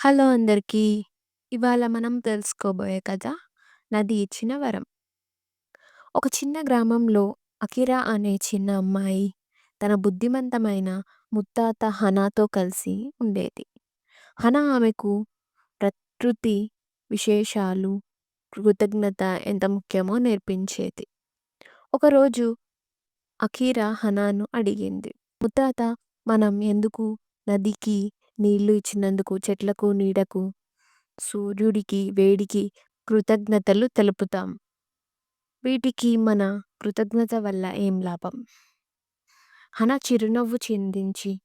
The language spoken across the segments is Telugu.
హలో అందరికీ. ఇవాళ మనం తెలుసుకోబోయే కథ 'నది ఇచ్చిన వరం'. ఒక చిన్న గ్రామంలో అకిరా అనే చిన్న అమ్మాయి తన బుద్ధిమంతమైన ముత్తాత హనాతో కలిసి ఉండేది. హనా ఆమెకు ప్రకృతి విశేషాలు, కృతజ్ఞత ఎంత ముఖ్యమో నేర్పించేది. ఒకరోజు అఖీరా హనాను అడిగింది. ముత్తాత మనం ఎందుకు నదికి నీళ్ళు ఇచ్చినందుకు, చెట్లకు నీడకు, సూర్యుడికి వేడికి కృతజ్ఞతలు తెలుపుతాం. వీటికి మన కృతజ్ఞత వల్ల ఏం లాభం? హన చిరునవ్వు చిందించి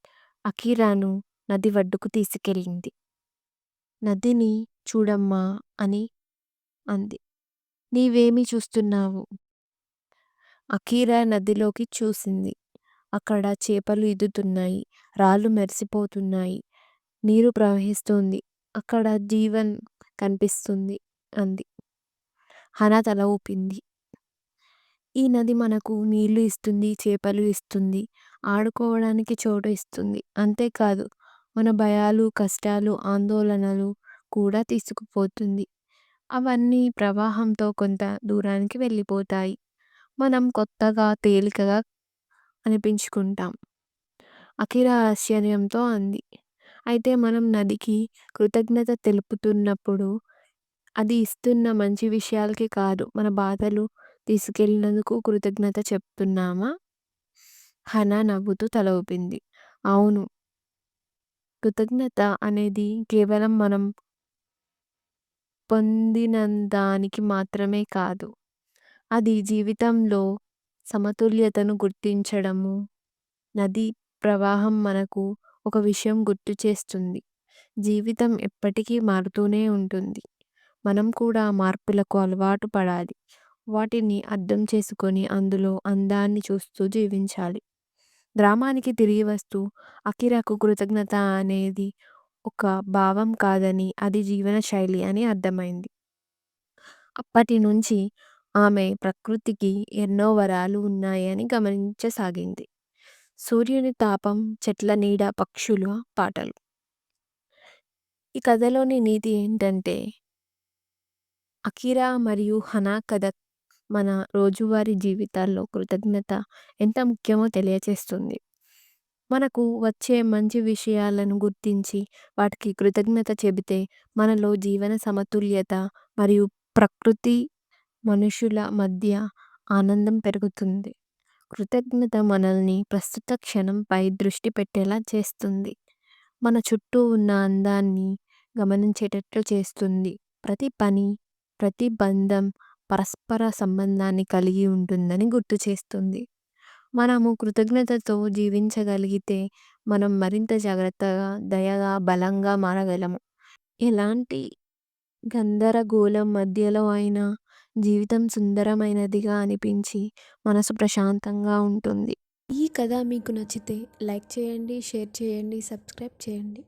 అఖీరాను నది వడ్డుకు తీసుకెళ్ళింది. నదిని చూడమ్మా అని అంది. నీవేమి చూస్తున్నావు? అఖీరా నదిలోకి చూసింది. అక్కడ చేపలు ఈదుతున్నాయి. రాళ్ళు మెరిసిపోతున్నాయి. నీరు ప్రవహిస్తోంది. అక్కడ జీవన్ కనిపిస్తుంది అంది. హనా తల ఊపింది. ఈ నది మనకు నీళ్ళు ఇస్తుంది. చేపలు ఇస్తుంది. ఆడుకోవడానికి చోటు ఇస్తుంది. అంతేకాదు మన భయాలు, కష్టాలు, ఆందోళనలు కూడా తీసుకుపోతుంది. అవన్నీ ప్రవాహంతో కొంత దూరానికి వెళ్ళిపోతాయి. మనం కొత్తగా, తేలికగా అనిపించుకుంటాం. అఖిల ఆశ్చర్యంతో అంది. అయితే మనం నదికి కృతజ్ఞత తెలుపుతున్నప్పుడు అది ఇస్తున్న మంచి విషయాలకి కాదు మన బాధలు తీసుకెళ్ళినందుకు కృతజ్ఞత చెప్తున్నామా? హనా నవ్వుతూ తల ఊపింది. అవును. కృతజ్ఞత అనేది కేవలం మనం పొందినదానికి మాత్రమే కాదు. అది జీవితంలో సమతుల్యతను గుర్తించడము. నది ప్రవాహం మనకు ఒక విషయం గుర్తు చేస్తుంది జీవితం ఎప్పటికీ మారుతూనే ఉంటుంది. మనం కూడా మార్పులకు అలవాటు పడాలి. వాటిని అర్థం చేసుకొని అందులో అందాన్ని చూస్తూ జీవించాలి. గ్రామానికి తిరిగి వస్తూ అకిరాకు కృతజ్ఞత అనేది ఒక భావం కాదని, అది జీవనశైలి అని అర్థమైంది. అప్పటి నుంచి ఆమె ప్రకృతికి ఎన్నో వరాలు ఉన్నాయని గమనించసాగింది. సూర్యుని తాపం, చెట్ల నీడ, పక్షుల పాటలు. ఈ కథలోని నీతి ఏంటంటే అకిరా మరియు హనా కథ మన రోజువారీ జీవితాల్లో కృతజ్ఞత ఎంత ముఖ్యమో తెలియచేస్తుంది. మనకు వచ్చే మంచి విషయాలను గుర్తించి వాటికి కృతజ్ఞత చెబితే మనలో జీవన సమతుల్యత మరియు ప్రకృతి, మనుషుల మధ్య ఆనందం పెరుగుతుంది. కృతజ్ఞత మనల్ని ప్రస్తుత క్షణంపై దృష్టి పెట్టేలా చేస్తుంది. మన చుట్టూ ఉన్న అందాన్ని గమనించేటట్లు చేస్తుంది. ప్రతి పని, ప్రతి బంధం పరస్పర సంబంధాన్ని కలిగి ఉంటుందని గుర్తుచేస్తుంది. మనము కృతజ్ఞతతో జీవించగలిగితే మనం మరింత జాగ్రత్తగా, దయగా, బలంగా మారగలము. ఎలాంటి గందరగోళం మధ్యలో అయినా జీవితం సుందరమైనదిగా అనిపించి మనసు ప్రశాంతంగా ఉంటుంది. ఈ కథ మీకు నచ్చితే లైక్ చేయండి, షేర్ చేయండి, సబ్స్క్రైబ్ చేయండి.